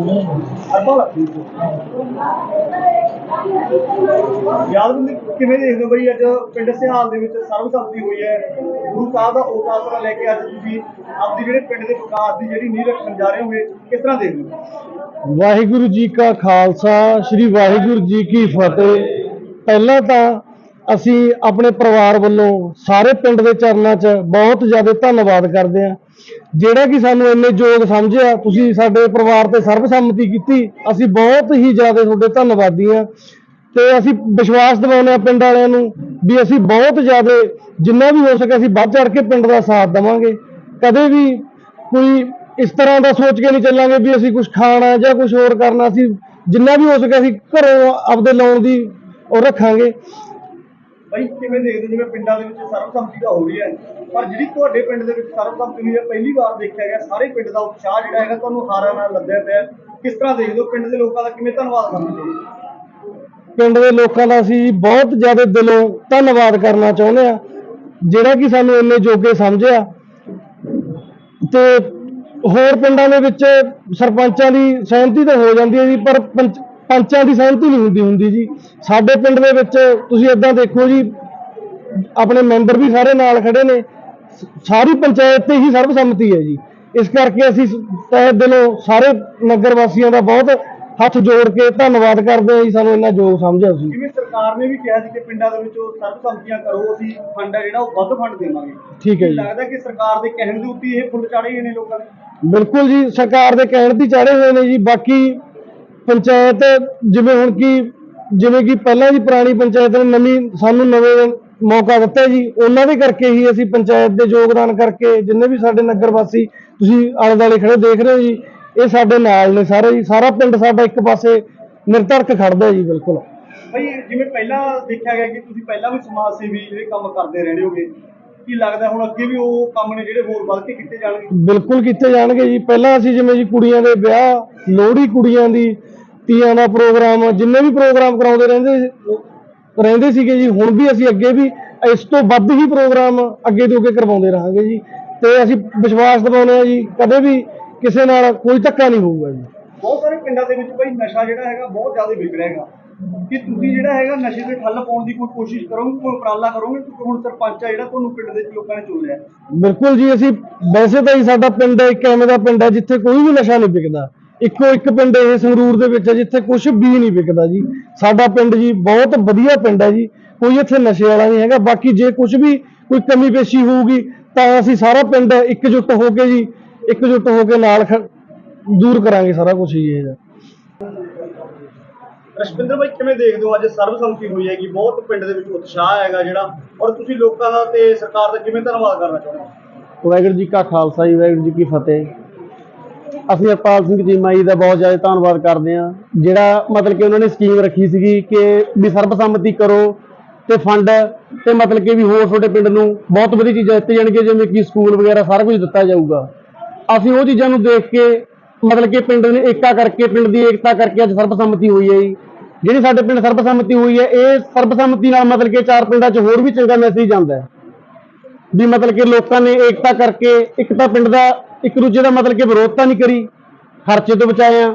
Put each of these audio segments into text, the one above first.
ਅਰਬਲ ਯਾਦਵਿੰਦਰ ਕਿਵੇਂ ਦੇਖਦੇ ਹੋ ਬਈ ਅੱਜ ਪਿੰਡ ਸਿਹਾਲ ਦੇ ਵਿੱਚ ਸਰਬਸੰਮਤੀ ਹੋਈ ਹੈ? ਗੁਰੂ ਸਾਹਿਬ ਦਾ ਓਟ ਆਸਰਾ ਲੈ ਕੇ ਅੱਜ ਤੁਸੀਂ ਆਪਦੀ ਜਿਹੜੇ ਪਿੰਡ ਦੇ ਵਿਕਾਸ ਦੀ ਜਿਹੜੀ ਨੀਂਹ ਰੱਖਣ ਜਾ ਰਹੇ ਹੋਗੇ, ਕਿਸ ਤਰ੍ਹਾਂ ਦੇਖਦੇ ਹੋ? ਵਾਹਿਗੁਰੂ ਜੀ ਕਾ ਖਾਲਸਾ, ਸ੍ਰੀ ਵਾਹਿਗੁਰੂ ਜੀ ਕੀ ਫਤਿਹ। ਪਹਿਲਾਂ ਤਾਂ ਅਸੀਂ ਆਪਣੇ ਪਰਿਵਾਰ ਵੱਲੋਂ ਸਾਰੇ ਪਿੰਡ ਦੇ ਚਰਨਾਂ 'ਚ ਬਹੁਤ ਜ਼ਿਆਦਾ ਧੰਨਵਾਦ ਕਰਦੇ ਹਾਂ। ਜਿਹੜਾ ਕਿ ਸਾਨੂੰ ਇੰਨੇ ਯੋਗ ਸਮਝਿਆ, ਤੁਸੀਂ ਸਾਡੇ ਪਰਿਵਾਰ ਤੇ ਸਰਬਸੰਮਤੀ ਕੀਤੀ, ਅਸੀਂ ਬਹੁਤ ਹੀ ਜ਼ਿਆਦਾ ਤੁਹਾਡੇ ਧੰਨਵਾਦੀ ਹਾਂ। ਤੇ ਅਸੀਂ ਵਿਸ਼ਵਾਸ ਦਿਵਾਉਂਦੇ ਹਾਂ ਪਿੰਡ ਵਾਲਿਆਂ ਨੂੰ ਵੀ ਅਸੀਂ ਬਹੁਤ ਜ਼ਿਆਦਾ, ਜਿੰਨਾ ਵੀ ਹੋ ਸਕੇ ਅਸੀਂ ਵੱਧ ਚੜ ਕੇ ਪਿੰਡ ਦਾ ਸਾਥ ਦੇਵਾਂਗੇ। ਕਦੇ ਵੀ ਕੋਈ ਇਸ ਤਰ੍ਹਾਂ ਦਾ ਸੋਚ ਕੇ ਨਹੀਂ ਚੱਲਾਂਗੇ ਵੀ ਅਸੀਂ ਕੁਝ ਖਾਣਾ ਜਾਂ ਕੁਝ ਹੋਰ ਕਰਨਾ, ਅਸੀਂ ਜਿੰਨਾ ਵੀ ਹੋ ਸਕੇ ਅਸੀਂ ਘਰੋਂ ਆਪਦੇ ਲਾਉਣ ਦੀ ਉਹ ਰੱਖਾਂਗੇ। ਬਈ, ਕਿਵੇਂ ਦੇਖਦੇ ਜਿਵੇਂ ਪਿੰਡਾਂ ਦੇ ਵਿੱਚ ਸਰਬਸੰਮਤੀ ਤਾਂ ਹੋ ਰਹੀ ਹੈ, ਪਰ ਜਿਹੜੀ ਤੁਹਾਡੇ ਪਿੰਡ ਦੇ ਵਿੱਚ ਸਰਬਸੰਮਤੀ ਹੋਈ ਹੈ, ਪਹਿਲੀ ਵਾਰ ਦੇਖਿਆ ਗਿਆ, ਸਾਰੇ ਪਿੰਡ ਦਾ ਉਤਸ਼ਾਹ ਜਿਹੜਾ ਹੈਗਾ, ਤੁਹਾਨੂੰ ਹਾਰਾਂ ਨਾਲ ਲੱਦਿਆ ਪਿਆ ਕਿਸ ਤਰ੍ਹਾਂ ਦੇਖਦੇ ਹੋ? ਪਿੰਡ ਦੇ ਲੋਕਾਂ ਦਾ ਕਿਵੇਂ ਧੰਨਵਾਦ ਕਰਨਾ ਚਾਹੀਦਾ ਪਿੰਡ ਦੇ ਲੋਕਾਂ ਦਾ ਅਸੀਂ ਬਹੁਤ ਜ਼ਿਆਦਾ ਦਿਲੋਂ ਧੰਨਵਾਦ ਕਰਨਾ ਚਾਹੁੰਦੇ ਆ ਜਿਹੜਾ ਕਿ ਸਾਨੂੰ ਇੰਨੇ ਜੋਗੇ ਸਮਝਿਆ। ਤੇ ਹੋਰ ਪਿੰਡਾਂ ਦੇ ਵਿੱਚ ਸਰਪੰਚਾਂ ਦੀ ਸਹਿਮਤੀ ਤਾਂ ਹੋ ਜਾਂਦੀ ਹੈ ਜੀ, ਪਰ ਪੰਚ- ਦੀ ਸਹਿਮਤੀ ਨਹੀਂ ਹੁੰਦੀ ਹੁੰਦੀ ਜੀ। ਸਾਡੇ ਪਿੰਡ ਦੇ ਵਿੱਚ ਤੁਸੀਂ ਇਦਾਂ ਦੇਖੋ ਜੀ ਆਪਣੇ ਮੈਂਬਰ ਵੀ ਸਾਰੇ ਨਾਲ ਖੜੇ ਨੇ। ਸ- ਸਾਰੀ ਪੰਚਾਇਤ ਤੇ ਹੀ ਸਰਬਸੰਮਤੀ ਹੈ ਜੀ। ਇਸ ਕਰਕੇ ਅਸੀਂ ਸ- ਤਹਿ ਦਿਲੋਂ ਸਾਰੇ ਨਗਰ ਵਾਸੀਆਂ ਦਾ ਬਹੁਤ ਹੱਥ ਜੋੜ ਕੇ ਧੰਨਵਾਦ ਕਰਦੇ ਹਾਂ ਜੀ ਸਾਨੂੰ ਇੰਨਾ ਯੋਗ ਸਮਝਿਆ ਤੁਸੀਂ। ਜਿਵੇਂ ਸਰਕਾਰ ਨੇ ਵੀ ਕਿਹਾ ਸੀ ਕਿ ਪਿੰਡਾਂ ਦੇ ਵਿੱਚ ਸਰਬਸੰਮਤੀਆਂ ਕਰੋ ਅਸੀਂ ਫੰਡ ਹੈ ਜਿਹੜਾ ਉਹ ਵੱਧ ਫੰਡ ਦੇਵਾਂਗੇ। ਠੀਕ ਹੈ ਜੀ। ਲੱਗਦਾ ਕਿ ਸਰਕਾਰ ਦੇ ਕਹਿਣ ਦੇ ਉੱਤੇ ਇਹ ਫੁੱਲ ਚਾੜੇ ਹੋਏ ਨੇ ਲੋਕਾਂ ਨੇ ਬਿਲਕੁਲ ਜੀ ਸਰਕਾਰ ਦੇ ਕਹਿਣ ਦੀ ਚਾੜੇ ਹੋਏ ਨੇ ਜੀ ਬਾਕੀ ਪੰਚਾਇਤ ਜਿਵੇਂ ਹੁਣ ਕੀ, ਜਿਵੇਂ ਕਿ ਪਹਿਲਾਂ ਦੀ ਪੁਰਾਣੀ ਪੰਚਾਇਤ ਨੇ ਨਵੀਂ, ਸਾਨੂੰ ਨਵੇਂ ਮੌਕਾ ਦਿੱਤਾ ਜੀ, ਉਹਨਾਂ ਦੇ ਕਰਕੇ ਹੀ ਅਸੀਂ ਪੰਚਾਇਤ ਦੇ ਯੋਗਦਾਨ ਕਰਕੇ ਜਿੰਨੇ ਵੀ ਸਾਡੇ ਨਗਰ ਵਾਸੀ ਤੁਸੀਂ ਆਲੇ ਦੁਆਲੇ ਖੜੇ ਦੇਖ ਰਹੇ ਹੋ ਜੀ, ਇਹ ਸਾਡੇ ਨਾਲ ਨੇ ਸਾਰੇ ਜੀ, ਸਾਰਾ ਪਿੰਡ ਸਾਡਾ ਇੱਕ ਪਾਸੇ ਨਿਰਧਰਕ ਖੜਦਾ ਜੀ, ਬਿਲਕੁਲ। ਬਈ ਜਿਵੇਂ ਪਹਿਲਾਂ ਦੇਖਿਆ ਗਿਆ ਕਿ ਤੁਸੀਂ ਪਹਿਲਾਂ ਵੀ ਸਮਾਜ ਸੇਵੀ ਜਿਹੜੇ ਕੰਮ ਕਰਦੇ ਰਹਿੰਦੇ ਹੋਗੇ ਕੀ ਲੱਗਦਾ ਹੁਣ ਅੱਗੇ ਵੀ ਉਹ ਕੰਮ ਨੇ ਜਿਹੜੇ ਹੋਰ ਵੱਧ ਕੇ ਕੀਤੇ ਜਾਣਗੇ? ਬਿਲਕੁਲ ਕੀਤੇ ਜਾਣਗੇ ਜੀ। ਪਹਿਲਾਂ ਅਸੀਂ ਜਿਵੇਂ ਜੀ ਕੁੜੀਆਂ ਦੇ ਵਿਆਹ ਲੋਹੜੀ ਕੁੜੀਆਂ ਦੀ ਤੀਆਂ ਦਾ ਪ੍ਰੋਗਰਾਮ ਜਿੰਨੇ ਵੀ ਪ੍ਰੋਗਰਾਮ ਕਰਾਉਂਦੇ ਰਹਿੰਦੇ ਰਹਿੰਦੇ ਸੀਗੇ ਜੀ। ਹੁਣ ਵੀ ਅਸੀਂ ਅੱਗੇ ਵੀ ਇਸ ਤੋਂ ਵੱਧ ਹੀ ਪ੍ਰੋਗਰਾਮ ਅੱਗੇ ਤੋਂ ਅੱਗੇ ਕਰਵਾਉਂਦੇ ਰਹਾਂਗੇ ਜੀ। ਤੇ ਅਸੀਂ ਵਿਸ਼ਵਾਸ ਦਿਵਾਉਂਦੇ ਹਾਂ ਜੀ ਕਦੇ ਵੀ ਕਿਸੇ ਨਾਲ ਕੋਈ ਧੱਕਾ ਨਹੀਂ ਹੋਊਗਾ ਜੀ। ਬਹੁਤ ਸਾਰੇ ਪਿੰਡਾਂ ਦੇ ਵਿੱਚ ਬਈ ਨਸ਼ਾ ਜਿਹੜਾ ਹੈਗਾ ਬਹੁਤ ਜ਼ਿਆਦਾ ਵਿਕ ਰਿਹਾ ਹੈਗਾ। ਕਿ ਤੁਸੀਂ ਜਿਹੜਾ ਹੈਗਾ ਨਸ਼ੇ ਤੇ ਠੱਲ ਪਾਉਣ ਦੀ ਕੋਈ ਕੋਸ਼ਿਸ਼ ਕਰੋਗੇ, ਕੋਈ ਉਪਰਾਲਾ ਕਰੋਗੇ? ਕਿਉਂਕਿ ਹੁਣ ਸਰਪੰਚ ਆ ਜਿਹੜਾ ਤੁਹਾਨੂੰ ਪਿੰਡ ਦੇ ਲੋਕਾਂ ਨੇ ਚੁਣ ਲਿਆ। ਬਿਲਕੁਲ ਜੀ, ਅਸੀਂ ਵੈਸੇ ਤਾਂ ਹੀ ਸਾਡਾ ਪਿੰਡ ਇੱਕ ਐਵੇਂ ਦਾ ਪਿੰਡ ਹੈ ਜਿੱਥੇ ਕੋਈ ਵੀ ਨਸ਼ਾ ਨਹੀਂ ਵਿਕਦਾ। ਇੱਕੋ ਇੱਕ ਪਿੰਡ ਇਹ ਸੰਗਰੂਰ ਦੇ ਵਿੱਚ ਹੈ, ਜਿੱਥੇ ਕੁਝ ਵੀ ਨਹੀਂ ਵਿਕਦਾ ਜੀ। ਸਾਡਾ ਪਿੰਡ ਜੀ ਬਹੁਤ ਵਧੀਆ ਪਿੰਡ ਹੈ ਜੀ। ਕੋਈ ਇੱਥੇ ਨਸ਼ੇ ਵਾਲਾ ਨਹੀਂ ਹੈਗਾ। ਬਾਕੀ ਜੇ ਕੁਝ ਵੀ ਕੋਈ ਕਮੀ ਪੇਸ਼ੀ ਹੋਊਗੀ, ਤਾਂ ਅਸੀਂ ਸਾਰਾ ਪਿੰਡ ਇਕਜੁੱਟ ਹੋ ਕੇ ਜੀ, ਇਕਜੁੱਟ ਹੋ ਕੇ ਨਾਲ ਦੂਰ ਕਰਾਂਗੇ ਸਾਰਾ ਕੁਝ ਜੀ ਇਹ। ਰਸ਼ਪਿੰਦਰ ਭਾਈ ਕਿਵੇਂ ਦੇਖਦੇ ਹੋ ਅੱਜ ਸਰਬਸੰਮਤੀ ਹੋਈ ਹੈਗੀ? ਬਹੁਤ ਪਿੰਡ ਦੇ ਵਿੱਚ ਉਤਸ਼ਾਹ ਹੈਗਾ ਜਿਹੜਾ। ਔਰ ਤੁਸੀਂ ਲੋਕਾਂ ਦਾ ਤੇ ਸਰਕਾਰ ਦਾ ਕਿਵੇਂ ਧੰਨਵਾਦ ਕਰਨਾ ਚਾਹੁੰਦੇ ਹੋ? ਵਾਹਿਗੁਰੂ ਜੀ ਕਾ ਖਾਲਸਾ ਜੀ, ਵਾਹਿਗੁਰੂ ਜੀ ਕੀ ਫਤਿਹ। ਅਸੀਂ ਅਪਾਲ ਸਿੰਘ ਚੀਮਾ ਜੀ ਦਾ ਬਹੁਤ ਜ਼ਿਆਦਾ ਧੰਨਵਾਦ ਕਰਦੇ ਹਾਂ, ਜਿਹੜਾ ਮਤਲਬ ਕਿ ਉਹਨਾਂ ਨੇ ਸਕੀਮ ਰੱਖੀ ਸੀਗੀ ਕਿ ਵੀ ਸਰਬਸੰਮਤੀ ਕਰੋ ਤੇ ਫੰਡ ਤੇ ਮਤਲਬ ਕਿ ਵੀ ਹੋਰ ਤੁਹਾਡੇ ਪਿੰਡ ਨੂੰ ਬਹੁਤ ਵਧੀਆ ਚੀਜ਼ਾਂ ਦਿੱਤੀਆਂ ਜਾਣਗੀਆਂ, ਜਿਵੇਂ ਕਿ ਸਕੂਲ ਵਗੈਰਾ ਸਾਰਾ ਕੁਝ ਦਿੱਤਾ ਜਾਊਗਾ। ਅਸੀਂ ਉਹ ਚੀਜ਼ਾਂ ਨੂੰ ਦੇਖ ਕੇ ਮਤਲਬ ਕਿ ਪਿੰਡ ਨੇ ਏਕਤਾ ਕਰਕੇ, ਪਿੰਡ ਦੀ ਏਕਤਾ ਕਰਕੇ ਅੱਜ ਸਰਬਸੰਮਤੀ ਹੋਈ ਹੈ ਜੀ। ਜਿਹੜੀ ਸਾਡੇ ਪਿੰਡ ਸਰਬਸੰਮਤੀ ਹੋਈ ਹੈ, ਇਹ ਸਰਬਸੰਮਤੀ ਨਾਲ ਮਤਲਬ ਕਿ ਚਾਰ ਪਿੰਡਾਂ 'ਚ ਹੋਰ ਵੀ ਚੰਗਾ ਮੈਸੇਜ ਜਾਂਦਾ ਹੈ। ਵੀ ਮਤਲਬ ਕਿ ਲੋਕਾਂ ਨੇ ਏਕਤਾ ਕਰਕੇ ਇੱਕ ਤਾਂ ਪਿੰਡ ਦਾ, ਇੱਕ ਦੂਜੇ ਦਾ ਮਤਲਬ ਕਿ ਵਿਰੋਧਤਾ ਨਹੀਂ ਕਰੀ, ਖਰਚੇ ਤੋਂ ਬਚਾਇਆ।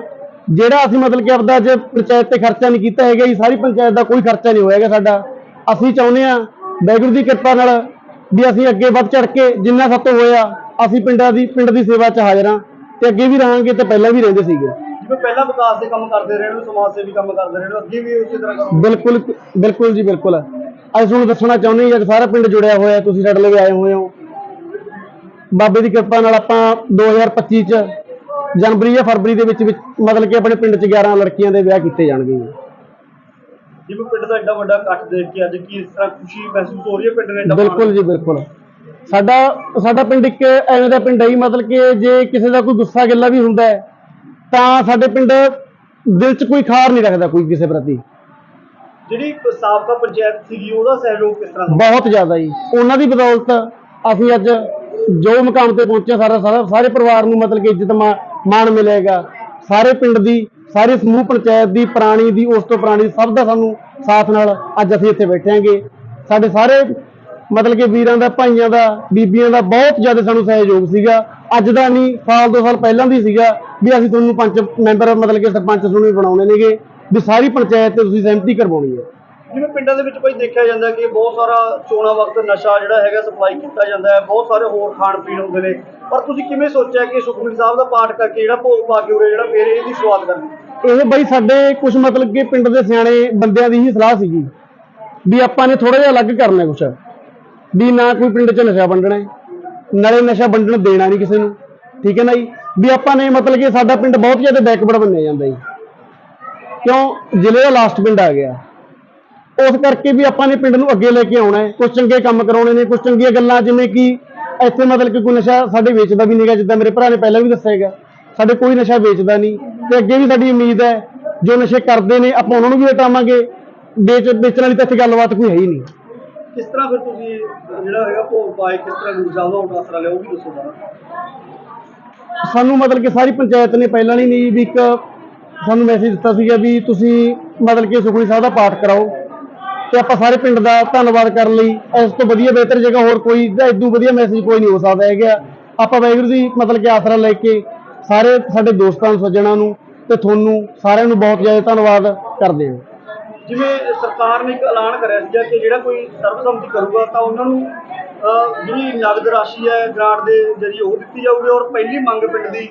ਜਿਹੜਾ ਅਸੀਂ ਮਤਲਬ ਕਿ ਆਪਦਾ ਅੱਜ ਪੰਚਾਇਤ ਤੇ ਖਰਚਾ ਨਹੀਂ ਕੀਤਾ ਹੈਗਾ ਜੀ, ਸਾਰੀ ਪੰਚਾਇਤ ਦਾ ਕੋਈ ਖਰਚਾ ਨਹੀਂ ਹੋਇਆਗਾ ਸਾਡਾ। ਅਸੀਂ ਚਾਹੁੰਦੇ ਆ ਵਾਹਿਗੁਰੂ ਦੀ ਕਿਰਪਾ ਨਾਲ ਵੀ ਅਸੀਂ ਅੱਗੇ ਵੱਧ ਚੜ ਕੇ ਜਿੰਨਾ ਸਭ ਤੋਂ ਹੋਇਆ, ਅਸੀਂ ਪਿੰਡਾਂ ਦੀ, ਪਿੰਡ ਦੀ ਸੇਵਾ 'ਚ ਹਾਜ਼ਰ ਹਾਂ ਤੇ ਅੱਗੇ ਵੀ ਰਹਾਂਗੇ ਤੇ ਪਹਿਲਾਂ ਵੀ ਰਹਿੰਦੇ ਸੀਗੇ। ਜਿਵੇਂ ਪਹਿਲਾਂ ਵਿਕਾਸ ਦੇ ਕੰਮ ਕਰਦੇ ਰਹੇ ਹੋ ਸਮਾਜ ਸੇਵੀ ਕੰਮ ਕਰਦੇ ਰਹੇ ਹੋ ਅੱਗੇ ਵੀ ਉਸੇ ਤਰ੍ਹਾਂ ਕਰੋ। ਬਿਲਕੁਲ ਬਿਲਕੁਲ ਜੀ ਬਿਲਕੁਲ। ਅਸੀਂ ਤੁਹਾਨੂੰ ਦੱਸਣਾ ਚਾਹੁੰਦੇ ਹਾਂ ਕਿ ਸਾਰਾ ਪਿੰਡ ਜੁੜਿਆ ਹੋਇਆ ਤੁਸੀਂ ਸਾਡੇ ਲਈ ਆਏ ਹੋਏ ਹੋ। ਬਾਬੇ ਦੀ ਕਿਰਪਾ ਨਾਲ ਆਪਾਂ 2025 ਚ ਜਨਵਰੀ ਜਾਂ ਫਰਵਰੀ ਦੇ ਵਿੱਚ ਵਿੱਚ ਮਤਲਬ ਕਿ ਆਪਣੇ ਪਿੰਡ ਚ 11 ਲੜਕੀਆਂ ਦੇ ਵਿਆਹ ਕੀਤੇ ਜਾਣਗੇ ਜੀ। ਜਿਵੇਂ ਪਿੰਡ ਦਾ ਐਡਾ ਵੱਡਾ ਇਕੱਠ ਦੇਖ ਕੇ ਅੱਜ ਕੀ ਇਸ ਤਰ੍ਹਾਂ ਖੁਸ਼ੀ ਮਹਿਸੂਸ ਹੋ ਰਹੀ ਹੈ ਪਿੰਡ ਨੇ ਐਡਾ ਬਿਲਕੁਲ ਜੀ ਬਿਲਕੁਲ। ਸਾਡਾ ਸਾਡਾ ਪਿੰਡ ਇੱਕ ਐਵੇਂ ਦਾ ਪਿੰਡ ਹੈ ਮਤਲਬ ਕਿ ਜੇ ਕਿਸੇ ਦਾ ਕੋਈ ਗੁੱਸਾ ਗਿੱਲਾ ਵੀ ਹੁੰਦਾ ਹੈ ਤਾਂ ਸਾਡੇ ਪਿੰਡ ਦਿਲ 'ਚ ਕੋਈ ਖਾਰ ਨਹੀਂ ਰੱਖਦਾ ਕੋਈ ਕਿਸੇ ਪ੍ਰਤੀ। ਜਿਹੜੀ ਸਾਬਕਾ ਪੰਚਾਇਤ ਸੀਗੀ ਉਹਦਾ ਸਹਿਯੋਗ ਕਿਸ ਤਰ੍ਹਾਂ ਬਹੁਤ ਜ਼ਿਆਦਾ ਜੀ। ਉਹਨਾਂ ਦੀ ਬਦੌਲਤ ਅਸੀਂ ਅੱਜ ਜੋ ਮੁਕਾਮ ਤੇ ਪਹੁੰਚੇ ਸਾਰਾ ਸਾਰਾ ਸਾਰੇ ਪਰਿਵਾਰ ਨੂੰ ਮਤਲਬ ਕਿ ਇੱਜ਼ਤ ਮਾਣ ਮਿਲੇਗਾ। ਸਾਰੇ ਪਿੰਡ ਦੀ ਸਾਰੇ ਸਮੂਹ ਪੰਚਾਇਤ ਦੀ ਪੁਰਾਣੀ ਦੀ ਉਸ ਤੋਂ ਪੁਰਾਣੀ ਸਭ ਦਾ ਸਾਨੂੰ ਸਾਥ ਨਾਲ ਅੱਜ ਅਸੀਂ ਇੱਥੇ ਬੈਠੇ ਆਂਗੇ ਸਾਡੇ ਸਾਰੇ ਮਤਲਬ ਕਿ ਵੀਰਾਂ ਦਾ ਭਾਈਆਂ ਦਾ ਬੀਬੀਆਂ ਦਾ ਬਹੁਤ ਜ਼ਿਆਦਾ ਸਾਨੂੰ ਸਹਿਯੋਗ ਸੀਗਾ। ਅੱਜ ਦਾ ਨਹੀਂ ਸਾਲ ਦੋ ਸਾਲ ਪਹਿਲਾਂ ਦੀ ਸੀਗਾ। ਵੀ ਅਸੀਂ ਤੁਹਾਨੂੰ ਪੰਚ ਮੈਂਬਰ ਮਤਲਬ ਕਿ ਸਰਪੰਚ ਤੁਹਾਨੂੰ ਬਣਾਉਣੇ ਨੇਗੇ ਵੀ ਸਾਰੀ ਪੰਚਾਇਤ ਤੇ ਤੁਸੀਂ ਸਹਿਮਤੀ ਕਰਵਾਉਣੀ ਹੈ। ਜਿਵੇਂ ਪਿੰਡਾਂ ਦੇ ਵਿੱਚ ਭਾਈ ਦੇਖਿਆ ਜਾਂਦਾ ਕਿ ਬਹੁਤ ਸਾਰਾ ਚੋਣਾਂ ਵਕਤ ਨਸ਼ਾ ਜਿਹੜਾ ਹੈਗਾ ਸਪਲਾਈ ਕੀਤਾ ਜਾਂਦਾ ਹੈ ਬਹੁਤ ਸਾਰੇ ਹੋਰ ਖਾਣ ਪੀਣ ਹੁੰਦੇ ਨੇ। ਪਰ ਤੁਸੀਂ ਕਿਵੇਂ ਸੋਚਿਆ ਕਿ ਸੁਖਮਨੀ ਸਾਹਿਬ ਦਾ ਪਾਠ ਕਰਕੇ ਜਿਹੜਾ ਭੋਗ ਪਾ ਕੇ ਉਰੇ ਜਿਹੜਾ ਫੇਰ ਇਹਦੀ ਸ਼ੁਰੂਆਤ ਕਰਨੀ? ਇਹ ਬਈ ਸਾਡੇ ਕੁਝ ਮਤਲਬ ਕਿ ਪਿੰਡ ਦੇ ਸਿਆਣੇ ਬੰਦਿਆਂ ਦੀ ਹੀ ਸਲਾਹ ਸੀਗੀ ਵੀ ਆਪਾਂ ਨੇ ਥੋੜਾ ਜਿਹਾ ਅਲੱਗ ਕਰਨਾ ਕੁਛ ਵੀ ਨਾ ਕੋਈ ਪਿੰਡ 'ਚ ਨਸ਼ਾ ਵੰਡਣਾ ਨਾਲੇ ਨਸ਼ਾ ਵੰਡਣ ਦੇਣਾ ਨਹੀਂ ਕਿਸੇ ਨੂੰ ਠੀਕ ਹੈ ਨਾ ਜੀ? ਵੀ ਆਪਾਂ ਨੇ ਮਤਲਬ ਕਿ ਸਾਡਾ ਪਿੰਡ ਬਹੁਤ ਜ਼ਿਆਦਾ ਬੈਕਵਰਡ ਮੰਨਿਆ ਜਾਂਦਾ ਜੀ। ਕਿਉਂ? ਜ਼ਿਲ੍ਹੇ ਦਾ ਲਾਸਟ ਪਿੰਡ ਆ ਗਿਆ। ਉਸ ਕਰਕੇ ਵੀ ਆਪਾਂ ਨੇ ਪਿੰਡ ਨੂੰ ਅੱਗੇ ਲੈ ਕੇ ਆਉਣਾ ਹੈ। ਕੁਝ ਚੰਗੇ ਕੰਮ ਕਰਾਉਣੇ ਨੇ ਕੁਝ ਚੰਗੀਆਂ ਗੱਲਾਂ, ਜਿਵੇਂ ਕਿ ਇੱਥੇ ਮਤਲਬ ਕਿ ਕੋਈ ਨਸ਼ਾ ਸਾਡੇ ਵੇਚਦਾ ਵੀ ਨਹੀਂਗਾ ਜਿੱਦਾਂ ਮੇਰੇ ਭਰਾ ਨੇ ਪਹਿਲਾਂ ਵੀ ਦੱਸਿਆ ਹੈਗਾ। ਸਾਡੇ ਕੋਈ ਨਸ਼ਾ ਵੇਚਦਾ ਨਹੀਂ ਤੇ ਅੱਗੇ ਵੀ ਸਾਡੀ ਉਮੀਦ ਹੈ, ਜੋ ਨਸ਼ੇ ਕਰਦੇ ਨੇ, ਆਪਾਂ ਉਹਨਾਂ ਨੂੰ ਵੀ ਹਟਾਵਾਂਗੇ। ਵੇਚ, ਵੇਚਣ ਵਾਲੀ ਤਾਂ ਇੱਥੇ ਗੱਲਬਾਤ ਕੋਈ ਹੈ ਹੀ ਨਹੀਂ। ਕਿਸ ਤਰ੍ਹਾਂ ਫਿਰ ਤੁਸੀਂ ਜਿਹੜਾ ਹੈਗਾ ਭੋਗ ਪਾਏ, ਕਿਸ ਤਰ੍ਹਾਂ ਗੁਰੂ ਸਾਹਿਬ ਦਾ ਲਿਆ, ਉਹ ਵੀ ਦੱਸੋ ਜਰਾ। ਸਾਨੂੰ ਮਤਲਬ ਕਿ ਸਾਰੀ ਪੰਚਾਇਤ ਨੇ ਪਹਿਲਾਂ ਹੀ ਨਹੀਂ ਵੀ ਇੱਕ ਸਾਨੂੰ ਮੈਸੇਜ ਦਿੱਤਾ ਸੀਗਾ ਵੀ ਤੁਸੀਂ ਮਤਲਬ ਕਿ ਸੁਖਮਨੀ ਸਾਹਿਬ ਦਾ ਪਾਠ ਕਰਾਓ। ਤੇ ਆਪਾਂ ਸਾਰੇ ਪਿੰਡ ਦਾ ਧੰਨਵਾਦ ਕਰਨ ਲਈ ਇਸ ਤੋਂ ਵਧੀਆ ਬਿਹਤਰ ਜਗ੍ਹਾ ਹੋਰ ਕੋਈ ਜਾਂ ਇਦੋਂ ਵਧੀਆ ਮੈਸੇਜ ਕੋਈ ਨਹੀਂ ਹੋ ਸਕਦਾ ਹੈਗਾ। ਆਪਾਂ ਵਾਹਿਗੁਰੂ ਦੀ ਮਤਲਬ ਕਿ ਆਸਰਾ ਲੈ ਕੇ ਸਾਰੇ ਸਾਡੇ ਦੋਸਤਾਂ ਨੂੰ, ਸੱਜਣਾਂ ਨੂੰ ਤੇ ਤੁਹਾਨੂੰ ਸਾਰਿਆਂ ਨੂੰ ਬਹੁਤ ਜ਼ਿਆਦਾ ਧੰਨਵਾਦ ਕਰਦੇ ਹਾਂ। ਜਿਵੇਂ ਸਰਕਾਰ ਨੇ ਇੱਕ ਐਲਾਨ ਕਰਿਆ ਸੀਗਾ ਕਿ ਜਿਹੜਾ ਕੋਈ ਸਰਬਸੰਮਤੀ ਕਰੂਗਾ ਤਾਂ ਉਹਨਾਂ ਨੂੰ ਜਿਹੜੀ ਨਗਦ ਰਾਸ਼ੀ ਹੈ ਗ੍ਰਾਂਟ ਦੇ ਜਰੀਏ ਉਹ ਦਿੱਤੀ ਜਾਊਗੀ ਔਰ ਪਹਿਲੀ ਮੰਗ ਪਿੰਡ ਦੀ,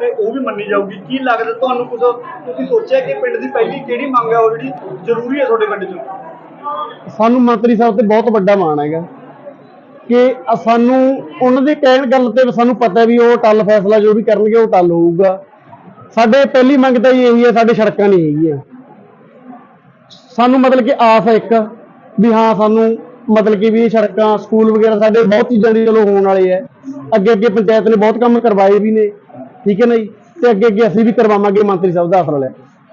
ਤੇ ਉਹ ਵੀ ਮੰਨੀ ਜਾਊਗੀ। ਕੀ ਲੱਗਦਾ ਤੁਹਾਨੂੰ ਕੁਝ ਤੁਸੀਂ ਸੋਚਿਆ ਕਿ ਪਿੰਡ ਦੀ ਪਹਿਲੀ ਕਿਹੜੀ ਮੰਗ ਹੈ, ਉਹ ਜਿਹੜੀ ਜ਼ਰੂਰੀ ਹੈ ਤੁਹਾਡੇ ਪਿੰਡ 'ਚ? ਸਾਨੂੰ ਮੰਤਰੀ ਸਾਹਿਬ ਤੇ ਬਹੁਤ ਵੱਡਾ ਮਾਣ ਹੈਗਾ ਕਿ ਸਾਨੂੰ ਉਹਨਾਂ ਦੇ ਕਹਿਣ ਗੱਲ ਤੇ ਸਾਨੂੰ ਪਤਾ ਵੀ ਉਹ ਟੱਲ ਫੈਸਲਾ ਜੋ ਵੀ ਕਰਨਗੇ, ਉਹ ਟੱਲ ਹੋਊਗਾ। ਸਾਡੇ ਪਹਿਲੀ ਮੰਗ ਤਾਂ ਜੀ ਇਹੀ ਹੈ, ਸਾਡੇ ਸੜਕਾਂ ਨਹੀਂ ਹੈਗੀਆਂ। ਸਾਨੂੰ ਮਤਲਬ ਕਿ ਆਸ ਹੈ ਇੱਕ, ਵੀ ਹਾਂ, ਸਾਨੂੰ ਮਤਲਬ ਕਿ ਵੀ ਸੜਕਾਂ, ਸਕੂਲ ਵਗੈਰਾ ਸਾਡੇ ਬਹੁਤ ਚੀਜ਼ਾਂ ਦੀ ਚਲੋ ਹੋਣ ਵਾਲੇ ਹੈ। ਅੱਗੇ ਅੱਗੇ ਪੰਚਾਇਤ ਨੇ ਬਹੁਤ ਕੰਮ ਕਰਵਾਏ ਵੀ ਨੇ। ਠੀਕ ਹੈ ਨਾ ਜੀ? ਤੇ ਅੱਗੇ ਅੱਗੇ ਅਸੀਂ ਵੀ ਕਰਵਾਵਾਂਗੇ ਮੰਤਰੀ ਸਾਹਿਬ ਦਾ ਆਸਰਾ ਲੈ ਕੇ।